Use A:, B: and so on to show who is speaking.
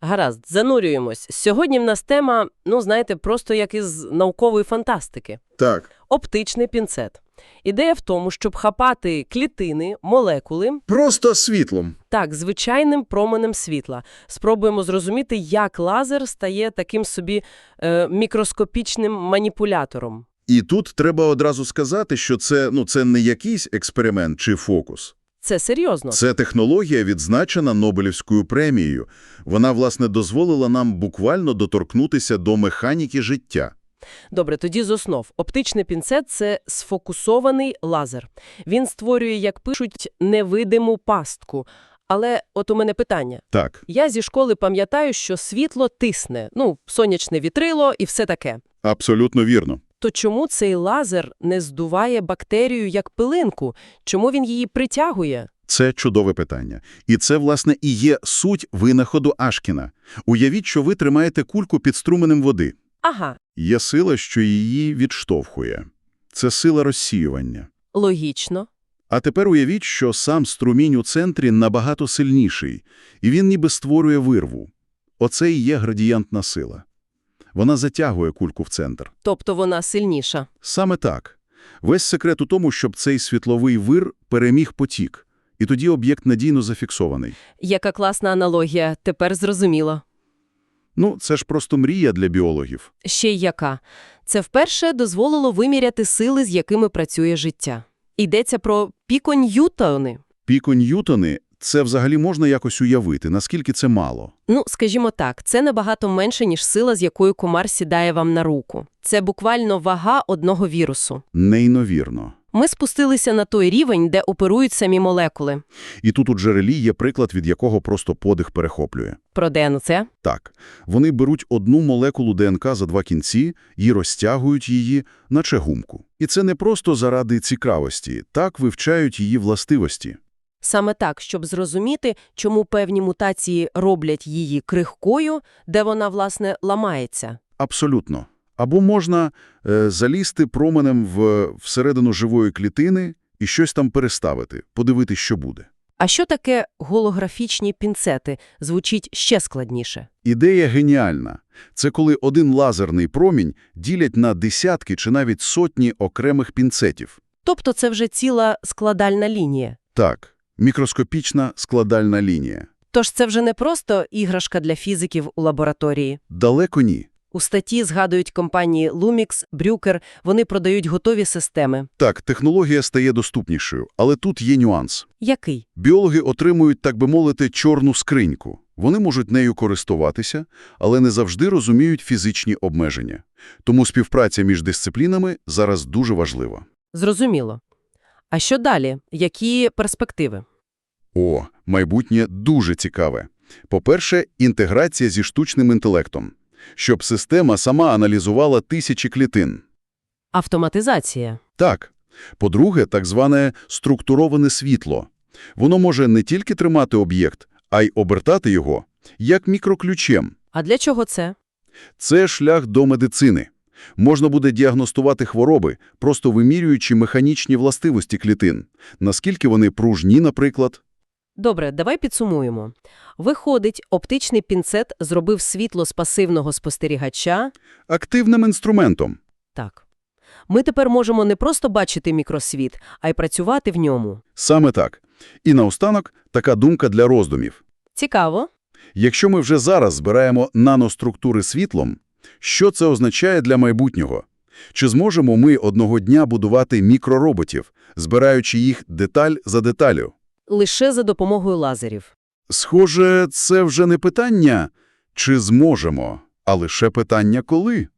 A: Гаразд, занурюємось. Сьогодні в нас тема, ну, знаєте, просто як із наукової фантастики.
B: Так.
A: Оптичний пінцет. Ідея в тому, щоб хапати клітини, молекули,
B: Просто світлом.
A: так, звичайним променем світла. Спробуємо зрозуміти, як лазер стає таким собі е, мікроскопічним маніпулятором.
B: І тут треба одразу сказати, що це, ну, це не якийсь експеримент чи фокус.
A: Це серйозно.
B: Це технологія, відзначена Нобелівською премією. Вона, власне, дозволила нам буквально доторкнутися до механіки життя.
A: Добре, тоді з основ. Оптичний пінцет – це сфокусований лазер. Він створює, як пишуть, невидиму пастку. Але от у мене питання.
B: Так,
A: Я зі школи пам'ятаю, що світло тисне, ну, сонячне вітрило і все таке.
B: абсолютно вірно.
A: То чому цей лазер не здуває бактерію як пилинку? Чому він її притягує?
B: Це чудове питання. І це, власне, і є суть винаходу Ашкіна. Уявіть, що ви тримаєте кульку під струменем води.
A: Ага,
B: Є сила, що її відштовхує. Це сила розсіювання.
A: логічно.
B: А тепер уявіть, що сам струмінь у центрі набагато сильніший, і він ніби створює вирву. Оце і є градієнтна сила. Вона затягує кульку в центр.
A: Тобто вона сильніша.
B: Саме так. Весь секрет у тому, щоб цей світловий вир переміг потік, і тоді об'єкт надійно зафіксований.
A: Яка класна аналогія, тепер зрозуміло.
B: Ну, це ж просто мрія для біологів.
A: Ще й яка. Це вперше дозволило виміряти сили, з якими працює життя. Йдеться про піконьютони.
B: Піко Ньютони – це взагалі можна якось уявити, наскільки це мало.
A: Ну, скажімо так, це набагато менше, ніж сила, з якою комар сідає вам на руку. Це буквально вага одного вірусу.
B: Неймовірно.
A: Ми спустилися на той рівень, де оперують самі молекули.
B: І тут у джерелі є приклад, від якого просто подих перехоплює.
A: Про ДНЦ?
B: Так, вони беруть одну молекулу ДНК за два кінці і розтягують її, наче гумку. І це не просто заради цікавості, так вивчають її властивості.
A: Саме так, щоб зрозуміти, чому певні мутації роблять її крихкою, де вона, власне, ламається.
B: Абсолютно. Або можна е, залізти променем в, всередину живої клітини і щось там переставити, подивитись, що буде.
A: А що таке голографічні пінцети? Звучить ще складніше.
B: Ідея геніальна. Це коли один лазерний промінь ділять на десятки чи навіть сотні окремих пінцетів.
A: Тобто це вже ціла складальна лінія.
B: Так, мікроскопічна складальна лінія.
A: Тож це вже не просто іграшка для фізиків у лабораторії.
B: Далеко ні.
A: У статті згадують компанії Lumix, Брюкер, вони продають готові системи.
B: Так, технологія стає доступнішою, але тут є нюанс.
A: Який?
B: Біологи отримують, так би мовити, чорну скриньку. Вони можуть нею користуватися, але не завжди розуміють фізичні обмеження. Тому співпраця між дисциплінами зараз дуже важлива.
A: Зрозуміло. А що далі? Які перспективи?
B: О, майбутнє дуже цікаве. По-перше, інтеграція зі штучним інтелектом. Щоб система сама аналізувала тисячі клітин.
A: Автоматизація.
B: Так. По-друге, так зване структуроване світло. Воно може не тільки тримати об'єкт, а й обертати його, як мікроключем.
A: А для чого це?
B: Це шлях до медицини. Можна буде діагностувати хвороби, просто вимірюючи механічні властивості клітин. Наскільки вони пружні, наприклад.
A: Добре, давай підсумуємо. Виходить, оптичний пінцет зробив світло з пасивного спостерігача.
B: Активним інструментом.
A: Так. Ми тепер можемо не просто бачити мікросвіт, а й працювати в ньому.
B: Саме так. І наостанок така думка для роздумів.
A: Цікаво.
B: Якщо ми вже зараз збираємо наноструктури світлом, що це означає для майбутнього? Чи зможемо ми одного дня будувати мікророботів, збираючи їх деталь за деталю?
A: Лише за допомогою лазерів.
B: Схоже, це вже не питання, чи зможемо, а лише питання коли.